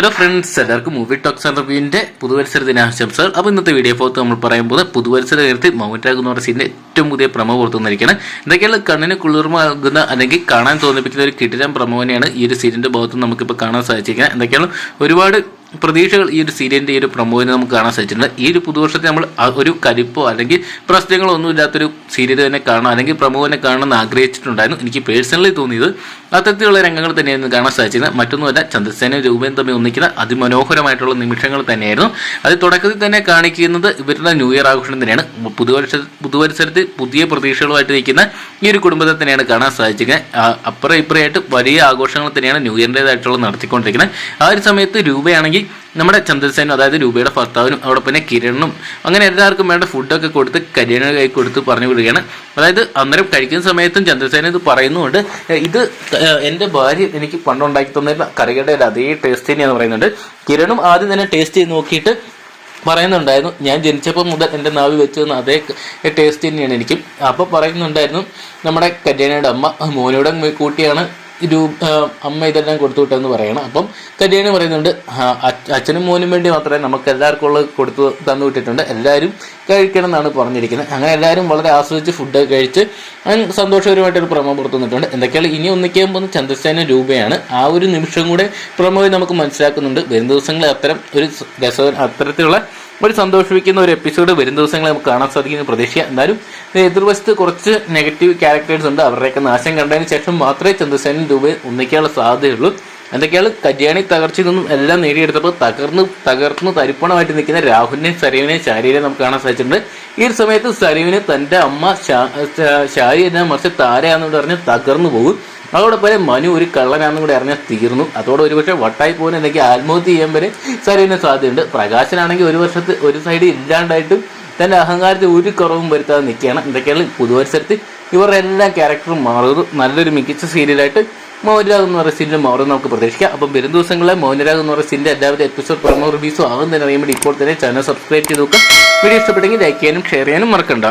Hello friends എല്ലാവർക്കും movie talks റിവ്യൂവിന്റെ പുതുവത്സര ദിനാശംസകൾ. അപ്പോൾ ഇന്നത്തെ വീഡിയോ പോകത്ത് നമ്മൾ പോകുന്നത് പുതുവത്സര നേരത്തെ മൗൻരാഗ് എന്ന് പറഞ്ഞ സീനിന്റെ ഏറ്റവും പുതിയ പ്രമോ പുറത്തുനിന്നിരിക്കുകയാണ് എന്തൊക്കെയാണ് കണ്ണിന് കുളിർമാകുന്ന അല്ലെങ്കിൽ കാണാൻ തോന്നിപ്പിക്കുന്ന ഒരു കിടിലം പ്രമോനെയാണ് ഈ ഒരു സീരിന്റെ ഭാഗത്ത് നമുക്കിപ്പോൾ കാണാൻ സാധിച്ചിരിക്കുന്നത്. എന്തൊക്കെയാണ് ഒരുപാട് പ്രതീക്ഷകൾ ഈ ഒരു സീരിയലിന്റെ ഈ ഒരു പ്രമോവിനെ നമുക്ക് കാണാൻ സാധിച്ചിട്ടുണ്ട്. ഈ ഒരു പുതുവർഷത്തെ നമ്മൾ ഒരു കലിപ്പോ അല്ലെങ്കിൽ പ്രശ്നങ്ങളോ ഒന്നും ഇല്ലാത്തൊരു സീരിയൽ തന്നെ കാണാൻ അല്ലെങ്കിൽ പ്രമോവിനെ കാണണമെന്ന് ആഗ്രഹിച്ചിട്ടുണ്ടായിരുന്നു. എനിക്ക് പേഴ്സണലി തോന്നിയത് അത്തരത്തിലുള്ള രംഗങ്ങൾ തന്നെയായിരുന്നു കാണാൻ സാധിച്ചത് മറ്റൊന്നുമല്ല ചന്ദ്രസേന രൂപയും തമ്മിൽ ഒന്നിക്കുന്ന അതിമനോഹരമായിട്ടുള്ള നിമിഷങ്ങൾ തന്നെയായിരുന്നു. അത് തുടക്കത്തിൽ തന്നെ കാണിക്കുന്നത് ഇവരുടെ ന്യൂ ഇയർ ആഘോഷം തന്നെയാണ്. പുതുവർഷ പുതുവത്സരത്തിൽ പുതിയ പ്രതീക്ഷകളുമായിട്ട് നിൽക്കുന്ന ഈ ഒരു കുടുംബത്തെ തന്നെയാണ് കാണാൻ സാധിച്ചിരിക്കുന്നത്. അപ്പുറം ഇപ്പുറമായിട്ട് വലിയ ആഘോഷങ്ങൾ തന്നെയാണ് ന്യൂ ഇയറിന്റെതായിട്ടുള്ള നടത്തിക്കൊണ്ടിരിക്കുന്നത്. ആ ഒരു സമയത്ത് രൂപയാണെങ്കിൽ നമ്മുടെ ചന്ദ്രസേനും അതായത് രൂപയുടെ ഭർത്താവിനും അവിടെ പിന്നെ കിരണിനും അങ്ങനെ എല്ലാവർക്കും വേണ്ട ഫുഡൊക്കെ കൊടുത്ത് കല്യാണ കൈ കൊടുത്ത് പറഞ്ഞു വിടുകയാണ്. അതായത് അന്നേരം കഴിക്കുന്ന സമയത്തും ചന്ദ്രസേന ഇത് പറയുന്നുണ്ട്. ഇത് എന്റെ ഭാര്യ എനിക്ക് പണ്ടുണ്ടാക്കി തന്നിരുന്ന കറികളുടെ അതേ ടേസ്റ്റ് തന്നെയാന്ന് പറയുന്നുണ്ട്. കിരണും ആദ്യം തന്നെ ടേസ്റ്റ് ചെയ്ത് നോക്കിയിട്ട് പറയുന്നുണ്ടായിരുന്നു ഞാൻ ജനിച്ചപ്പോൾ മുതൽ എന്റെ നാവിൽ വെച്ച് തന്ന അതേ ടേസ്റ്റ് തന്നെയാണ് എനിക്കും. അപ്പോൾ പറയുന്നുണ്ടായിരുന്നു നമ്മുടെ കല്യാണിയുടെ അമ്മ മോനോടെ കൂട്ടിയാണ് രൂ ആ, അമ്മ ഇതെല്ലാം കൊടുത്തു വിട്ടെന്ന് പറയണം. അപ്പം കല്യാണി പറയുന്നുണ്ട് അച്ഛനും മോനും വേണ്ടി മാത്രമേ നമുക്ക് എല്ലാവർക്കും ഉള്ളത് കൊടുത്തു തന്നു വിട്ടിട്ടുണ്ട്. എല്ലാവരും കഴിക്കണം എന്നാണ് പറഞ്ഞിരിക്കുന്നത്. അങ്ങനെ എല്ലാവരും വളരെ ആസ്വദിച്ച് ഫുഡ് കഴിച്ച് സന്തോഷകരമായിട്ടൊരു പ്രമോ പുറത്തു വന്നിട്ടുണ്ട് എന്തൊക്കെയാണ്? ഇനി ഒന്നിക്കാൻ പോകുന്ന ചന്ദ്രസേന രൂപയാണ്. ആ ഒരു നിമിഷം കൂടെ പ്രമോയിൽ നമുക്ക് മനസ്സിലാക്കുന്നുണ്ട്. വരും ദിവസങ്ങളിൽ അത്തരം ഒരു രസ അത്തരത്തിലുള്ള ഒരു സന്തോഷിപ്പിക്കുന്ന ഒരു എപ്പിസോഡ് വരും ദിവസങ്ങളെ നമുക്ക് കാണാൻ സാധിക്കുന്ന പ്രതീക്ഷ എന്നാലും എതിർവശത്ത് കുറച്ച് നെഗറ്റീവ് ക്യാരക്ടേഴ്സ് ഉണ്ട്. അവരുടെയൊക്കെ നാശം കണ്ടതിന് ശേഷം മാത്രമേ ചന്ദ്രസേനൻ രൂപ ഒന്നിക്കാനുള്ള സാധ്യതയുള്ളൂ. എന്തൊക്കെയാണ്? കല്യാണി തകർച്ചയിൽ നിന്നും എല്ലാം നേടിയെടുത്തപ്പോൾ തകർന്ന് തകർന്ന് തരിപ്പണമായിട്ട് നിൽക്കുന്ന രാഹുലിനെയും സരീവിനെയും ശാരിയെയും നമുക്ക് കാണാൻ സാധിച്ചിട്ടുണ്ട്. ഈ ഒരു സമയത്ത് സരീവിന് തന്റെ അമ്മ ശാരി എന്ന മറിച്ച് താരയാണെന്ന് പറഞ്ഞ് തകർന്നു പോകും. അതോടൊപ്പം മനു ഒരു കള്ളനാണെന്ന് കൂടെ അറിഞ്ഞാൽ തീർന്നു. അതോടെ ഒരുപക്ഷെ വട്ടായി പോകുന്ന എന്തൊക്കെ ആത്മഹത്യ ചെയ്യാൻ വരെ സരീവിന് സാധ്യതയുണ്ട്. പ്രകാശനാണെങ്കിൽ ഒരു വർഷത്ത് ഒരു സൈഡ് ഇല്ലാണ്ടായിട്ടും തന്റെ അഹങ്കാരത്തിൽ ഒരു കുറവും വരുത്താതെ നിൽക്കുകയാണ്. എന്തൊക്കെയാണ് പുതുവത്സരത്തിൽ ഇവരുടെ എല്ലാ ക്യാരക്ടറും മാറുന്നത് നല്ലൊരു മികച്ച സീരിയലായിട്ട് മൗനരാഗ് എന്ന് പറയുന്ന സീരിയൽ മാറും നമുക്ക് പ്രതീക്ഷിക്കാം. അപ്പം വരും ദിവസങ്ങളിലെ മൗനരാഗ് എന്ന് പറയുന്ന സീരിയൽ എല്ലാവരും എപ്പിസോഡ് പ്രമോ റിവ്യൂസും ആകുന്നതിന് ഇപ്പോൾ തന്നെ ചാനൽ സബ്സ്ക്രൈബ് ചെയ്ത് നോക്കുക. വീഡിയോ ഇഷ്ടപ്പെട്ടെങ്കിൽ ലൈക്ക് ചെയ്യാനും ഷെയർ ചെയ്യാനും മറക്കണ്ട.